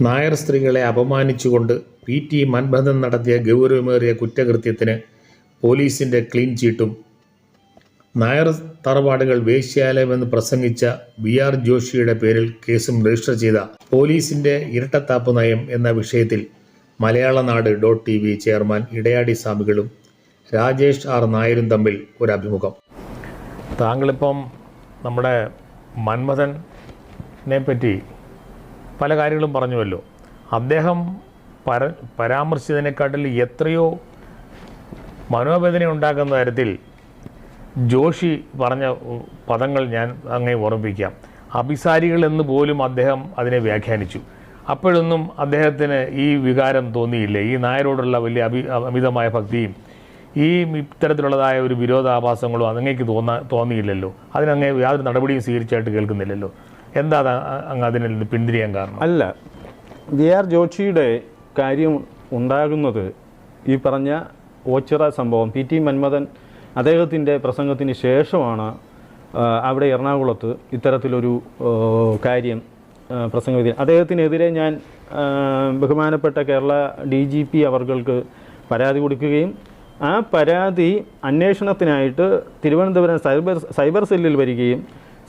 നായർ സ്ത്രീകളെ അപമാനിച്ചുകൊണ്ട് P T മൻബന്ധൻ നടത്തിയ ഗൗരവമേറിയ കുറ്റകൃത്യത്തിന് പോലീസിന്റെ ക്ലീൻ ചീട്ടും. നായർ തറവാടുകൾ വേശ്യാലയമെന്ന് പ്രസംഗിച്ച ബി ആർ ജോഷിയുടെ പേരിൽ കേസും രജിസ്റ്റർ ചെയ്ത പോലീസിന്റെ ഇരട്ടത്താപ്പ് നയം എന്ന വിഷയത്തിൽ Malayalanadu dot T V chairman Idayadi സ്വാമികളും Rajesh R നായരും തമ്മിൽ ഒരു അഭിമുഖം താങ്കളിപ്പം നമ്മുടെ മന്മഥനെ പറ്റി പല കാര്യങ്ങളും പറഞ്ഞുവല്ലോ. അദ്ദേഹം പര പരാമർശിച്ചതിനെക്കാട്ടിൽ എത്രയോ മനോവേദന ഉണ്ടാക്കുന്ന തരത്തിൽ ജോഷി പറഞ്ഞ പദങ്ങൾ ഞാൻ അങ്ങനെ ഓർമ്മിപ്പിക്കാം. അഭിസാരികൾ എന്ന് പോലും അദ്ദേഹം അതിനെ വ്യാഖ്യാനിച്ചു. അപ്പോഴൊന്നും അദ്ദേഹത്തിന് ഈ വികാരം തോന്നിയില്ല. ഈ നായരോടുള്ള വലിയ അഭി അമിതമായ ഭക്തിയും ഈ ഇത്തരത്തിലുള്ളതായ ഒരു വിരോധാഭാസങ്ങളോ അങ്ങേക്ക് തോന്നാ തോന്നിയില്ലല്ലോ. അതിനങ്ങേ യാതൊരു നടപടിയും സ്വീകരിച്ചായിട്ട് കേൾക്കുന്നില്ലല്ലോ. എന്താ അങ്ങ് അതിൽ പിന്തിരിയാൻ കാരണം? അല്ല വി ആർ ജോഷിയുടെ കാര്യം ഉണ്ടാകുന്നത് ഈ പറഞ്ഞ ഓച്ചിറ സംഭവം പി ടി മന്മഥൻ അദ്ദേഹത്തിന്റെ പ്രസംഗത്തിന് ശേഷമാണ് അവിടെ എറണാകുളത്ത് ഇത്തരത്തിലൊരു കാര്യം ആ, പ്രസംഗം അദ്ദേഹത്തിനെതിരെ ഞാൻ ബഹുമാനപ്പെട്ട കേരള ഡി ജി പി അവർക്ക് പരാതി കൊടുക്കുകയും ആ പരാതി അന്വേഷണത്തിനായിട്ട് തിരുവനന്തപുരം സൈബർ സൈബർ സെല്ലിൽ വരികയും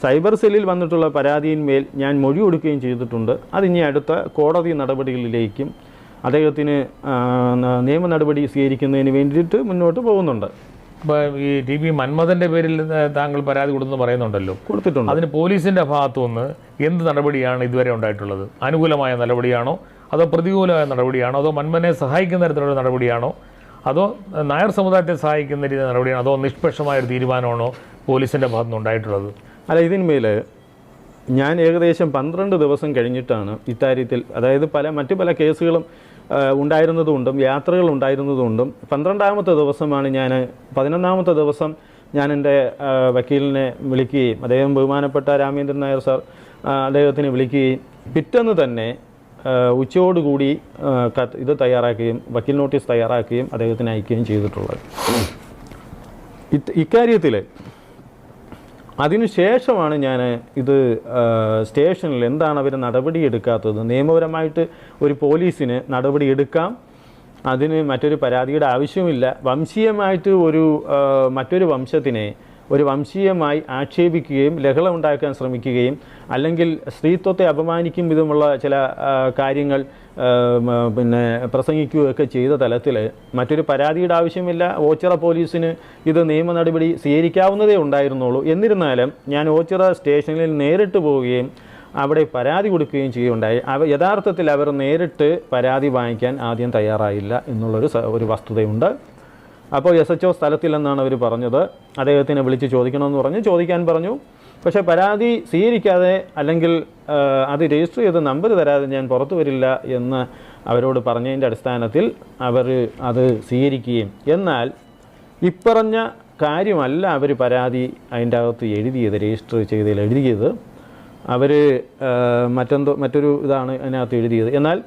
സൈബർ സെല്ലിൽ വന്നിട്ടുള്ള പരാതിയിന്മേൽ ഞാൻ മൊഴി കൊടുക്കുകയും ചെയ്തിട്ടുണ്ട്. അതിനി അടുത്ത കോടതി നടപടികളിലേക്കും അദ്ദേഹത്തിന് നിയമ നടപടി സ്വീകരിക്കുന്നതിന് വേണ്ടിയിട്ട് മുന്നോട്ട് പോകുന്നുണ്ട്. ഇപ്പോൾ ഈ ടി പി മന്മഥന്റെ പേരിൽ താങ്കൾ പരാതി കൊടുത്തെന്ന് പറയുന്നുണ്ടല്ലോ. കൊടുത്തിട്ടുണ്ട്. അതിന് പോലീസിന്റെ ഭാഗത്തു നിന്ന് എന്ത് നടപടിയാണ് ഇതുവരെ ഉണ്ടായിട്ടുള്ളത്? അനുകൂലമായ നടപടിയാണോ? അതോ പ്രതികൂലമായ നടപടിയാണോ? അതോ മന്മനെ സഹായിക്കുന്ന തരത്തിലുള്ള നടപടിയാണോ? അതോ നായർ സമുദായത്തെ സഹായിക്കുന്ന രീതി നടപടിയാണോ? അതോ നിഷ്പക്ഷമായ ഒരു തീരുമാനമാണോ പോലീസിന്റെ ഭാഗത്തുനിന്ന് ഉണ്ടായിട്ടുള്ളത്? അല്ല ഇതിന്മേൽ ഞാൻ ഏകദേശം പന്ത്രണ്ട് ദിവസം കഴിഞ്ഞിട്ടാണ് ഇക്കാര്യത്തിൽ അതായത് പല മറ്റു പല കേസുകളും ഉണ്ടായിരുന്നതുകൊണ്ടും യാത്രകൾ ഉണ്ടായിരുന്നതുകൊണ്ടും പന്ത്രണ്ടാമത്തെ ദിവസമാണ് ഞാൻ പതിനൊന്നാമത്തെ ദിവസം ഞാൻ എന്റെ വക്കീലിനെ വിളിക്കുകയും അദ്ദേഹം ബഹുമാനപ്പെട്ട രാമേന്ദ്രൻ നായർ സാർ അദ്ദേഹത്തിന് വിളിക്കുകയും പിറ്റേന്ന് തന്നെ ഉച്ചയോടുകൂടി ഇത് തയ്യാറാക്കുകയും വക്കീൽ നോട്ടീസ് തയ്യാറാക്കുകയും അദ്ദേഹത്തിന് അയക്കുകയും ചെയ്തിട്ടുള്ളത്. ഇക്കാര്യത്തിൽ അതിനുശേഷമാണ് ഞാൻ ഇത് സ്റ്റേഷനിൽ എന്താണ് അവർ നടപടിയെടുക്കാത്തത്? നിയമപരമായിട്ട് ഒരു പോലീസിന് നടപടിയെടുക്കാം. അതിന് മറ്റൊരു പരാതിയുടെ ആവശ്യമില്ല. വംശീയമായിട്ട് ഒരു മറ്റൊരു വംശത്തിനെ ഒരു വംശീയമായി ആക്ഷേപിക്കുകയും ലഹള ഉണ്ടാക്കാൻ ശ്രമിക്കുകയും അല്ലെങ്കിൽ സ്ത്രീത്വത്തെ അപമാനിക്കും വിധമുള്ള ചില കാര്യങ്ങൾ പിന്നെ പ്രസംഗിക്കുകയൊക്കെ ചെയ്ത തലത്തിൽ മറ്റൊരു പരാതിയുടെ ആവശ്യമില്ല. ഓച്ചിറ പോലീസിന് ഇത് നിയമ നടപടി സ്വീകരിക്കാവുന്നതേ ഉണ്ടായിരുന്നുള്ളൂ. എന്നിരുന്നാലും ഞാൻ ഓച്ചിറ സ്റ്റേഷനിൽ നേരിട്ട് പോവുകയും അവിടെ പരാതി കൊടുക്കുകയും ചെയ്യുകയുണ്ടായി. അവ യഥാർത്ഥത്തിൽ അവർ നേരിട്ട് പരാതി വാങ്ങിക്കാൻ ആദ്യം തയ്യാറായില്ല എന്നുള്ളൊരു ഒരു വസ്തുതയുണ്ട്. അപ്പോൾ എസ് എച്ച് ഒ സ്ഥലത്തില്ലെന്നാണ് അവർ പറഞ്ഞത്. അദ്ദേഹത്തിനെ വിളിച്ച് ചോദിക്കണമെന്ന് പറഞ്ഞ്. ചോദിക്കാൻ പറഞ്ഞു. പക്ഷേ പരാതി സ്വീകരിക്കാതെ അല്ലെങ്കിൽ അത് രജിസ്റ്റർ ചെയ്ത് നമ്പർ തരാതെ ഞാൻ പുറത്തു വരില്ല എന്ന് അവരോട് പറഞ്ഞതിന്റെ അടിസ്ഥാനത്തിൽ അവർ അത് സ്വീകരിക്കുകയും. എന്നാൽ ഇപ്പറഞ്ഞ കാര്യമല്ല അവർ പരാതി അതിന്റെ അകത്ത് എഴുതിയത് രജിസ്റ്റർ ചെയ്തതിൽ എഴുതിയത്. അവർ മറ്റെന്തോ മറ്റൊരു ഇതാണ് അതിനകത്ത് എഴുതിയത്. എന്നാൽ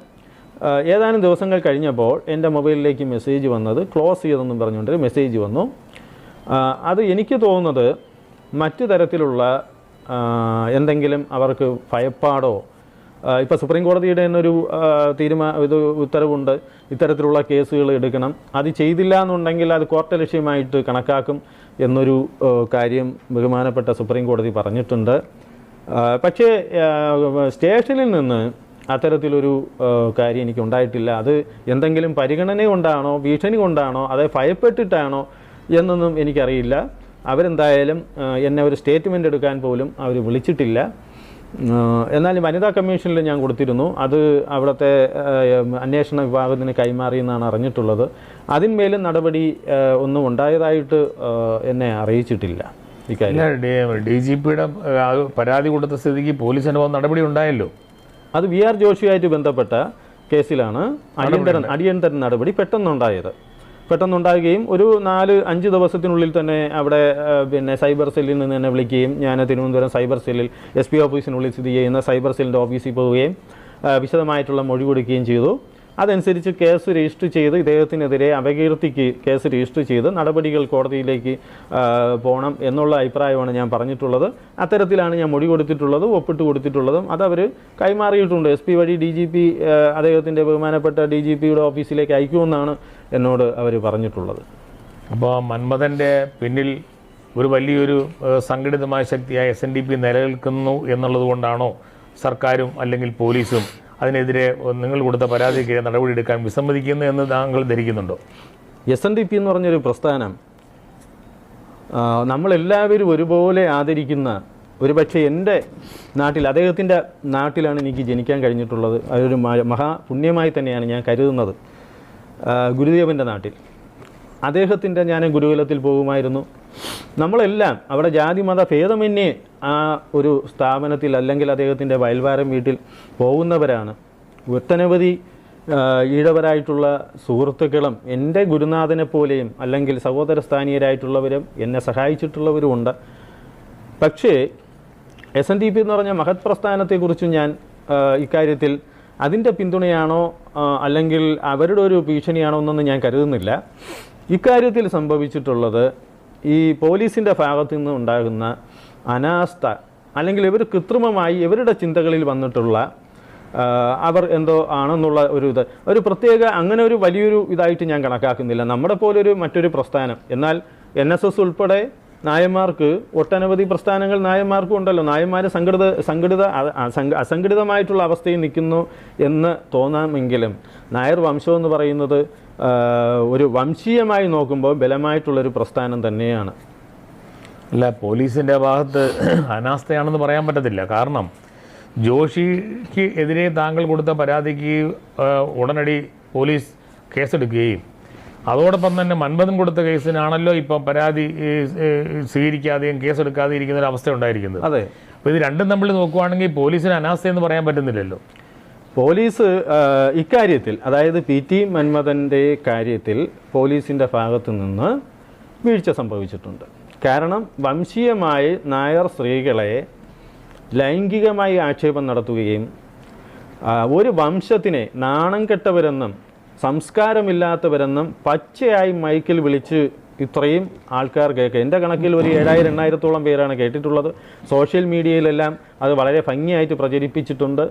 ഏതാനും ദിവസങ്ങൾ കഴിഞ്ഞപ്പോൾ എന്റെ മൊബൈലിലേക്ക് മെസ്സേജ് വന്നത് ക്ലോസ് ചെയ്തെന്നും പറഞ്ഞുകൊണ്ട് മെസ്സേജ് വന്നു. അത് എനിക്ക് തോന്നുന്നത് മറ്റു തരത്തിലുള്ള എന്തെങ്കിലും അവർക്ക് ഭയപ്പാടോ ഇപ്പോൾ സുപ്രീം കോടതിയുടെ തന്നെ ഒരു തീരുമാന ഇത് ഉത്തരവുണ്ട്. ഇത്തരത്തിലുള്ള കേസുകൾ എടുക്കണം. അത് ചെയ്തില്ല എന്നുണ്ടെങ്കിൽ അത് കോർട്ട് ലക്ഷ്യമായിട്ട് കണക്കാക്കും എന്നൊരു കാര്യം ബഹുമാനപ്പെട്ട സുപ്രീം കോടതി പറഞ്ഞിട്ടുണ്ട്. പക്ഷേ സ്റ്റേഷനിൽ നിന്ന് അത്തരത്തിലൊരു കാര്യം എനിക്ക് ഉണ്ടായിട്ടില്ല അത് എന്തെങ്കിലും പരിഗണന കൊണ്ടാണോ ഭീഷണി കൊണ്ടാണോ അതായത് ഭയപ്പെട്ടിട്ടാണോ എന്നൊന്നും എനിക്കറിയില്ല. അവരെന്തായാലും എന്നെ ഒരു സ്റ്റേറ്റ്മെന്റ് എടുക്കാൻ പോലും അവർ വിളിച്ചിട്ടില്ല. എന്നാൽ വനിതാ കമ്മീഷനിൽ ഞാൻ കൊടുത്തിരുന്നു. അത് അവിടുത്തെ അന്വേഷണ വിഭാഗത്തിന് കൈമാറി എന്നാണ് അറിഞ്ഞിട്ടുള്ളത്. അതിന്മേലും നടപടി ഒന്നും ഉണ്ടായതായിട്ട് എന്നെ അറിയിച്ചിട്ടില്ല. ഡി ജി പിയുടെ പരാതി കൊടുത്ത സ്ഥിതിക്ക് പോലീസിന് നടപടി ഉണ്ടായല്ലോ. അത് വി ആർ ജോഷിയുമായിട്ട് ബന്ധപ്പെട്ട കേസിലാണ് അടിയന്തര അടിയന്തര നടപടി പെട്ടെന്നുണ്ടായത്. പെട്ടെന്നുണ്ടാകുകയും ഒരു നാല് അഞ്ച് ദിവസത്തിനുള്ളിൽ തന്നെ അവിടെ പിന്നെ സൈബർ സെല്ലിൽ നിന്ന് തന്നെ വിളിക്കുകയും ഞാൻ തിരുവനന്തപുരം സൈബർ സെല്ലിൽ എസ് പി ഓഫീസിനുള്ളിൽ സ്ഥിതി ചെയ്യുന്ന സൈബർ സെല്ലിന്റെ ഓഫീസിൽ പോവുകയും വിശദമായിട്ടുള്ള മൊഴി കൊടുക്കുകയും ചെയ്തു. അതനുസരിച്ച് കേസ് രജിസ്റ്റർ ചെയ്ത് ഇദ്ദേഹത്തിനെതിരെ അപകീർത്തിക്ക് കേസ് രജിസ്റ്റർ ചെയ്ത് നടപടികൾ കോടതിയിലേക്ക് പോകണം എന്നുള്ള അഭിപ്രായമാണ് ഞാൻ പറഞ്ഞിട്ടുള്ളത്. അത്തരത്തിലാണ് ഞാൻ മൊഴി കൊടുത്തിട്ടുള്ളതും ഒപ്പിട്ട് കൊടുത്തിട്ടുള്ളതും. അതവർ കൈമാറിയിട്ടുണ്ട്. എസ് പി വഴി ഡി ജി പി അദ്ദേഹത്തിന്റെ ബഹുമാനപ്പെട്ട ഡി ജി പിയുടെ ഓഫീസിലേക്ക് അയക്കുമെന്നാണ് എന്നോട് അവർ പറഞ്ഞിട്ടുള്ളത്. അപ്പോൾ മന്മഥന്റെ പിന്നിൽ ഒരു വലിയൊരു സംഘടിതമായ ശക്തിയായ എസ് എൻ ഡി പി നിലനിൽക്കുന്നു എന്നുള്ളത് കൊണ്ടാണോ സർക്കാരും അല്ലെങ്കിൽ പോലീസും അതിനെതിരെ നിങ്ങൾ കൊടുത്ത പരാതിക്കെതിരെ നടപടിയെടുക്കാൻ വിസമ്മതിക്കുന്നു എന്ന് താങ്കൾ ധരിക്കുന്നുണ്ടോ? എസ് എൻ ഡി പി എന്ന് പറഞ്ഞൊരു പ്രസ്ഥാനം നമ്മളെല്ലാവരും ഒരുപോലെ ആദരിക്കുന്ന ഒരു പക്ഷേ എന്റെ നാട്ടിൽ അദ്ദേഹത്തിന്റെ നാട്ടിലാണ് എനിക്ക് ജനിക്കാൻ കഴിഞ്ഞിട്ടുള്ളത്. അതൊരു മഹാ മഹാപുണ്യമായി തന്നെയാണ് ഞാൻ കരുതുന്നത്. ഗുരുദേവന്റെ നാട്ടിൽ. അദ്ദേഹത്തിന്റെ ഞാൻ ഗുരുകുലത്തിൽ പോകുമായിരുന്നു. നമ്മളെല്ലാം അവിടെ ജാതി മത ഭേദമന്യേ ആ ഒരു സ്ഥാപനത്തിൽ അല്ലെങ്കിൽ അദ്ദേഹത്തിന്റെ വയൽവാരം വീട്ടിൽ പോകുന്നവരാണ്. ഒട്ടനവധി ഈഴവരായിട്ടുള്ള സുഹൃത്തുക്കളും എന്റെ ഗുരുനാഥനെ പോലെയും അല്ലെങ്കിൽ സഹോദര സ്ഥാനീയരായിട്ടുള്ളവരും എന്നെ സഹായിച്ചിട്ടുള്ളവരുമുണ്ട് പക്ഷേ എസ് എൻ ഡി പി എന്ന് പറഞ്ഞ മഹത് പ്രസ്ഥാനത്തെക്കുറിച്ച് ഞാൻ ഇക്കാര്യത്തിൽ അതിന്റെ പിന്തുണയാണോ അല്ലെങ്കിൽ അവരുടെ ഒരു ഭീഷണിയാണോ എന്നൊന്നും ഞാൻ കരുതുന്നില്ല. ഇക്കാര്യത്തിൽ സംഭവിച്ചിട്ടുള്ളത് ഈ പോലീസിന്റെ ഭാഗത്തു നിന്ന് ഉണ്ടാകുന്ന അനാസ്ഥ അല്ലെങ്കിൽ ഇവർ കൃത്രിമമായി ഇവരുടെ ചിന്തകളിൽ വന്നിട്ടുള്ള അവർ എന്തോ ആണെന്നുള്ള ഒരു ഇത്. ഒരു പ്രത്യേക അങ്ങനെ ഒരു വലിയൊരു ഇതായിട്ട് ഞാൻ കണക്കാക്കുന്നില്ല. നമ്മുടെ പോലൊരു മറ്റൊരു പ്രസ്ഥാനം. എന്നാൽ എൻ ഉൾപ്പെടെ നായന്മാർക്ക് ഒട്ടനവധി പ്രസ്ഥാനങ്ങൾ നായന്മാർക്കും ഉണ്ടല്ലോ. നായന്മാർ സംഘടിത സംഘടിത അസംഘടിതമായിട്ടുള്ള അവസ്ഥയിൽ നിൽക്കുന്നു എന്ന് തോന്നാമെങ്കിലും നായർ വംശം എന്ന് പറയുന്നത് ഒരു വംശീയമായി നോക്കുമ്പോൾ ബലമായിട്ടുള്ളൊരു പ്രസ്ഥാനം തന്നെയാണ്. അല്ല പോലീസിന്റെ ഭാഗത്ത് അനാസ്ഥയാണെന്ന് പറയാൻ പറ്റത്തില്ല. കാരണം ജോഷിക്ക് എതിരെ താങ്കൾ കൊടുത്ത പരാതിക്ക് ഉടനടി പോലീസ് കേസെടുക്കുകയും അതോടൊപ്പം തന്നെ മൻപതും കൊടുത്ത കേസിനാണല്ലോ ഇപ്പം പരാതി സ്വീകരിക്കാതെയും കേസെടുക്കാതെ ഇരിക്കുന്ന ഒരു അവസ്ഥ ഉണ്ടായിരിക്കുന്നത്. അതെ. അപ്പോൾ ഇത് രണ്ടും തമ്മിൽ നോക്കുവാണെങ്കിൽ പോലീസിന് അനാസ്ഥ എന്ന് പറയാൻ പറ്റുന്നില്ലല്ലോ. പോലീസ് ഇക്കാര്യത്തിൽ അതായത് പി ടി മന്മഥന്റെ കാര്യത്തിൽ പോലീസിന്റെ ഭാഗത്തു നിന്ന് വീഴ്ച സംഭവിച്ചിട്ടുണ്ട്. കാരണം വംശീയമായി നായർ സ്ത്രീകളെ ലൈംഗികമായി ആക്ഷേപം നടത്തുകയും ഒരു വംശത്തിനെ നാണം കെട്ടവരെന്നും സംസ്കാരമില്ലാത്തവരെന്നും പച്ചയായി മൈക്കിൽ വിളിച്ച് ഇത്രയും ആൾക്കാർ കേൾക്കുക. എന്റെ കണക്കിൽ ഒരു ഏഴായിരം എണ്ണായിരത്തോളം പേരാണ് കേട്ടിട്ടുള്ളത്. സോഷ്യൽ മീഡിയയിലെല്ലാം അത് വളരെ ഭംഗിയായിട്ട് പ്രചരിപ്പിച്ചിട്ടുണ്ട്.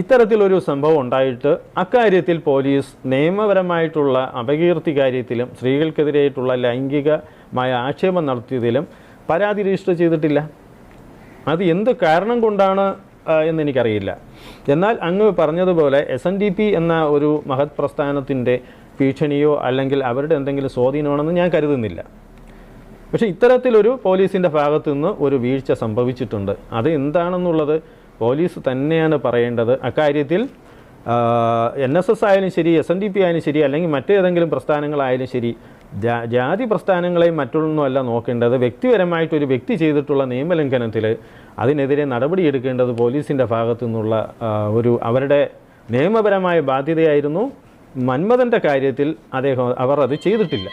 ഇത്തരത്തിലൊരു സംഭവം ഉണ്ടായിട്ട് അക്കാര്യത്തിൽ പോലീസ് നിയമപരമായിട്ടുള്ള അപകീർത്തി കാര്യത്തിലും സ്ത്രീകൾക്കെതിരായിട്ടുള്ള ലൈംഗികമായ ആക്ഷേപം നടത്തിയതിലും പരാതി രജിസ്റ്റർ ചെയ്തിട്ടില്ല. അത് എന്ത് കാരണം കൊണ്ടാണ് ആ, എന്ന് എനിക്കറിയില്ല എന്നാൽ അങ്ങ് പറഞ്ഞതുപോലെ എസ് എൻ ഡി പി എന്ന ഒരു മഹത് പ്രസ്ഥാനത്തിന്റെ ഭീഷണിയോ അല്ലെങ്കിൽ അവരുടെ എന്തെങ്കിലും സ്വാധീനമാണെന്ന് ഞാൻ കരുതുന്നില്ല. പക്ഷെ ഇത്തരത്തിലൊരു പോലീസിന്റെ ഭാഗത്തു നിന്ന് ഒരു വീഴ്ച സംഭവിച്ചിട്ടുണ്ട്. അത് എന്താണെന്നുള്ളത് പോലീസ് തന്നെയാണ് പറയേണ്ടത്. അക്കാര്യത്തിൽ എൻ എസ് എസ് ആയാലും ശരി എസ് എൻ ഡി പി ആയാലും ശരി അല്ലെങ്കിൽ മറ്റേതെങ്കിലും പ്രസ്ഥാനങ്ങളായാലും ശരി ജാതി പ്രസ്ഥാനങ്ങളെയും മറ്റൊന്നുമല്ല നോക്കേണ്ടത്. വ്യക്തിപരമായിട്ട് ഒരു വ്യക്തി ചെയ്തിട്ടുള്ള നിയമലംഘനത്തിൽ അതിനെതിരെ നടപടിയെടുക്കേണ്ടത് പോലീസിന്റെ ഭാഗത്തു നിന്നുള്ള ഒരു അവരുടെ നിയമപരമായ ബാധ്യതയായിരുന്നു മന്മഥന്റെ കാര്യത്തിൽ അദ്ദേഹം അവർ അത് ചെയ്തിട്ടില്ല.